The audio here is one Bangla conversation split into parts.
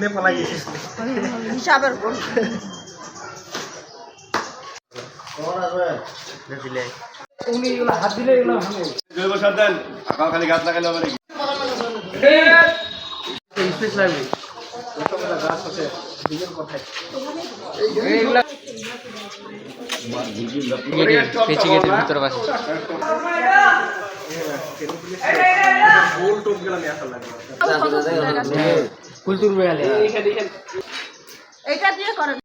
কিনে পালা গেছিস হিসাবের জৈব সার দেন আঁকাও খালি গাছ লাগালে হবে নাকি? স্পেস লাগবে গাছ আছে দিকের কথায় পেঁচে গেছে। ভিতর পাশে গোল টোপ গেলা নিয়ে আসা লাগবে। ফুল তুলবে গেলে এটা দিয়ে করেন।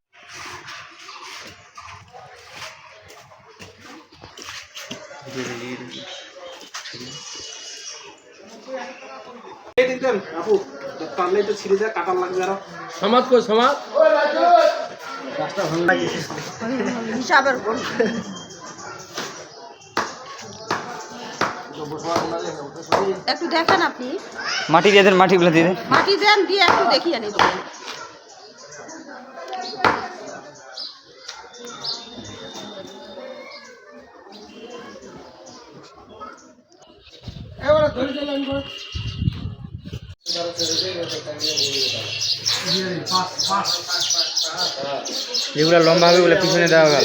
আপু টানলে তো ছিঁড়ে যায় কাটার লাগবে আরও। সমাজ সমাজ? হিসাবের একটু দেখেন আপনি। মাটি দিয়ে দেন মাটিগুলো দিয়ে দেন। মাটি দেন দিয়ে একটু দেখিয়ে নিন যেগুলো লম্বা হবে ওগুলো পিছনে দেওয়া গেল